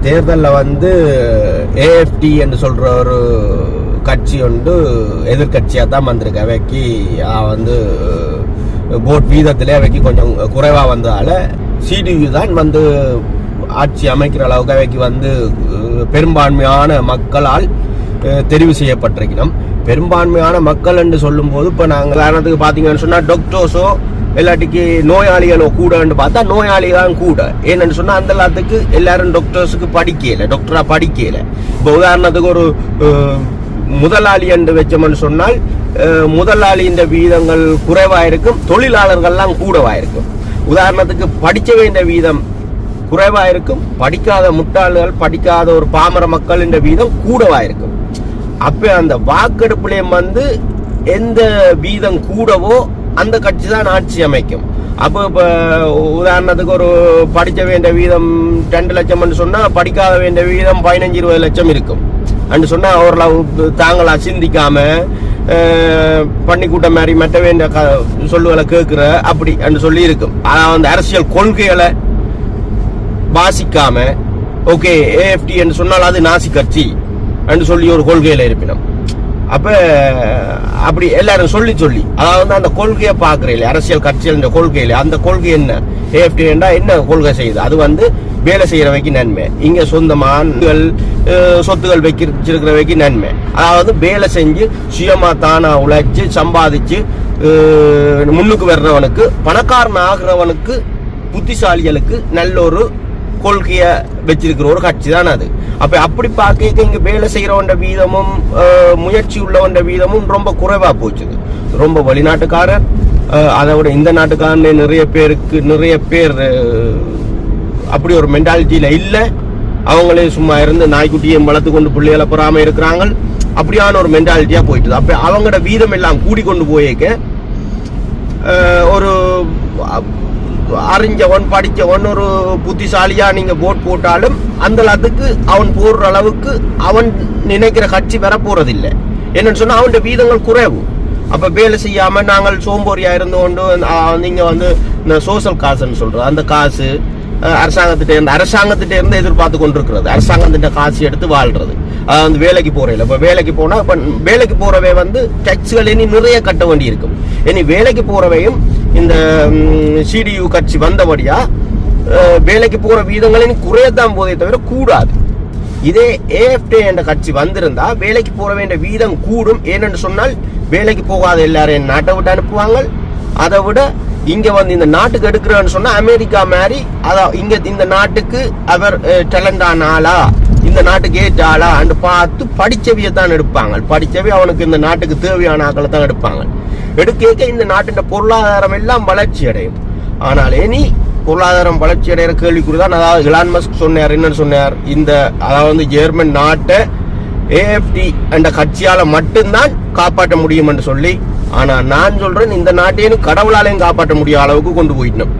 தேர்தலில் வந்து ஏஎஃப்டி என்று சொல்ற ஒரு கட்சி ஒன்று எதிர்கட்சியாக தான் வந்திருக்கு. அவைக்கு வந்து போட் வீதத்திலே அவைக்கு கொஞ்சம் குறைவாக வந்ததால் சிடியு தான் வந்து ஆட்சி அமைக்கிற அளவுக்கு அவைக்கு வந்து பெரும்பான்மையான மக்களால் தெரிவு செய்யப்பட்டிருக்கிறோம் பெரும்பான்மையான மக்கள் என்று சொல்லும்போது இப்போ நாங்கள் காரணத்துக்கு பார்த்தீங்கன்னு சொன்னால் டொக்டோஸோ இல்லாட்டிக்கு நோயாளிகளோ கூடன்னு பார்த்தா நோயாளி தான் கூட. ஏன்னு சொன்னா அந்த எல்லாத்துக்கு எல்லாரும் டாக்டர்ஸுக்கு படிக்கல டாக்டரா படிக்கல. இப்போ உதாரணத்துக்கு ஒரு முதலாளி என்று வச்சோம்னு சொன்னால் முதலாளி இந்த வீதங்கள் குறைவாக இருக்கும் தொழிலாளர்கள்லாம் கூடவாக இருக்கும் உதாரணத்துக்கு படிக்க வேண்டிய வீதம் குறைவாக இருக்கும் படிக்காத முட்டாள்கள் படிக்காத ஒரு பாமர மக்களின் வீதம் கூடவாக இருக்கும் அப்ப அந்த வாக்கெடுப்புலேயும் வந்து எந்த வீதம் கூடவோ அந்த கட்சி தான் ஆட்சி அமைக்கும். அப்போ இப்போ உதாரணத்துக்கு ஒரு படிக்க வேண்டிய வீதம் ரெண்டு லட்சம்னு சொன்னால் படிக்காத வேண்டிய வீதம் பதினஞ்சு இருபது லட்சம் இருக்கும். அண்டு சொன்னால் அவர்களை தாங்களா சிந்திக்காமல் அஹ், பன்னிக்கூட்ட மாதிரி மற்ற வேண்டிய க- சொல்லுகளை கேட்குற அப்படி என்று சொல்லி இருக்கும் அந்த அரசியல் கொள்கைகளை வாசிக்காம ஓகே ஏஎஃப்டி என்று சொன்னால் அது நாசி கட்சி என்று சொல்லி ஒரு கொள்கையில் இருப்பினோம். அப்ப அப்படி எல்லாரும் சொல்லி சொல்லி. அதாவது அந்த கொள்கையை பார்க்கறீங்களே அரசியல் கட்சிகள் கொள்கையில அந்த கொள்கை என்ன? ஏஎஃப்டி என்ன கொள்கை செய்யுது? அது வந்து வேலை செய்கிறவைக்கு நன்மை. இங்க சொந்தமான சொத்துகள் வைக்கிறவைக்கு நன்மை. அதாவது வேலை செஞ்சு சுயமா தானா உழைச்சு சம்பாதிச்சு முன்னுக்கு வர்றவனுக்கு பணக்காரன் ஆகிறவனுக்கு புத்திசாலிகளுக்கு நல்ல ஒரு கொள்கையை வச்சிருக்கிற ஒரு கட்சி தான் அது. அப்ப அப்படி பார்க்க இங்க வேலை செய்யறவன்ற வீதமும் முயற்சி உள்ளவன்ற வீதமும் ரொம்ப குறைவா போச்சுது ரொம்ப வெளிநாட்டுக்காரர் அதை விட இந்த நாட்டுக்காரனே நிறைய பேருக்கு நிறைய பேர் அப்படி ஒரு மென்டாலிட்டியில இல்லை. அவங்களே சும்மா இருந்து நாய்க்குட்டியும் வளர்த்து கொண்டு பிள்ளைகளை பெறாம இருக்கிறாங்க. அப்படியான ஒரு மென்டாலிட்டியா போயிட்டுது. அப்ப அவங்களோட வீதம் எல்லாம் கூடி கொண்டு போயிருக்க ஒரு அறிஞ்சவன் படித்தவன் ஒரு புத்திசாலியாக நீங்கள் போட் போட்டாலும் அந்த அதுக்கு அவன் போடுற அளவுக்கு அவன் நினைக்கிற கட்சி வர போகிறதில்லை என்னன்னு சொன்னால் அவன் வீதங்கள் குறைவு. அப்போ வேலை செய்யாமல் நாங்கள் சோம்பேறியா இருந்து கொண்டு நீங்கள் வந்து இந்த சோஷியல் காசுன்னு சொல்கிறது அந்த காசு அரசாங்கத்திட்டேருந்து அரசாங்கத்திட்ட இருந்து அரசாங்கத்திட்ட இருந்து எதிர்பார்த்து கொண்டிருக்கிறது. அரசாங்கத்திட்ட காசு எடுத்து வாழ்றது. அதாவது வந்து வேலைக்கு போறேன் இப்போ வேலைக்கு போனால் இப்போ வேலைக்கு போறவை வந்து டேக்ஸ்கள் இனி நிறைய கட்ட வேண்டி இருக்கும் இனி வேலைக்கு போகிறவையும் இந்த சிடியு கட்சி வந்தபடியா வேலைக்கு போற வீதங்களின் குறையத்தான் போதே தவிர கூடாது. இதே ஏஎஃப்டே என்ற கட்சி வந்திருந்தா வேலைக்கு போற வேண்டிய வீதம் கூடும். ஏனென்று சொன்னால் வேலைக்கு போகாத எல்லாரையும் நாட்டை விட்டு அனுப்புவாங்க அதை விட இங்க வந்து இந்த நாட்டுக்கு எடுக்கிறேன்னு சொன்னா அமெரிக்கா மாதிரி அதான் இங்க இந்த நாட்டுக்கு அவர் டேலண்டான ஆளா இந்த நாட்டுக்கு ஏற்ற ஆளா பார்த்து படிச்சவியை தான் எடுப்பாங்க படிச்சவி அவனுக்கு இந்த நாட்டுக்கு தேவையான ஆக்களை தான் எடுப்பாங்க எடுக்க இந்த நாட்டின் பொருளாதாரம் எல்லாம் வளர்ச்சி அடையும். ஆனால் இனி பொருளாதாரம் வளர்ச்சி அடைகிற கேள்விக்குறிதான் அதாவது இலான் மஸ்க் சொன்னார் என்னன்னு சொன்னார்? இந்த அதாவது வந்து ஜெர்மன் நாட்டை ஏஎஃப்டி என்ற கட்சியால் மட்டும்தான் காப்பாற்ற முடியும் என்று சொல்லி ஆனால் நான் சொல்கிறேன் இந்த நாட்டையும் கடவுளாலையும் காப்பாற்ற முடியாத அளவுக்கு கொண்டு போயிட்டோம்.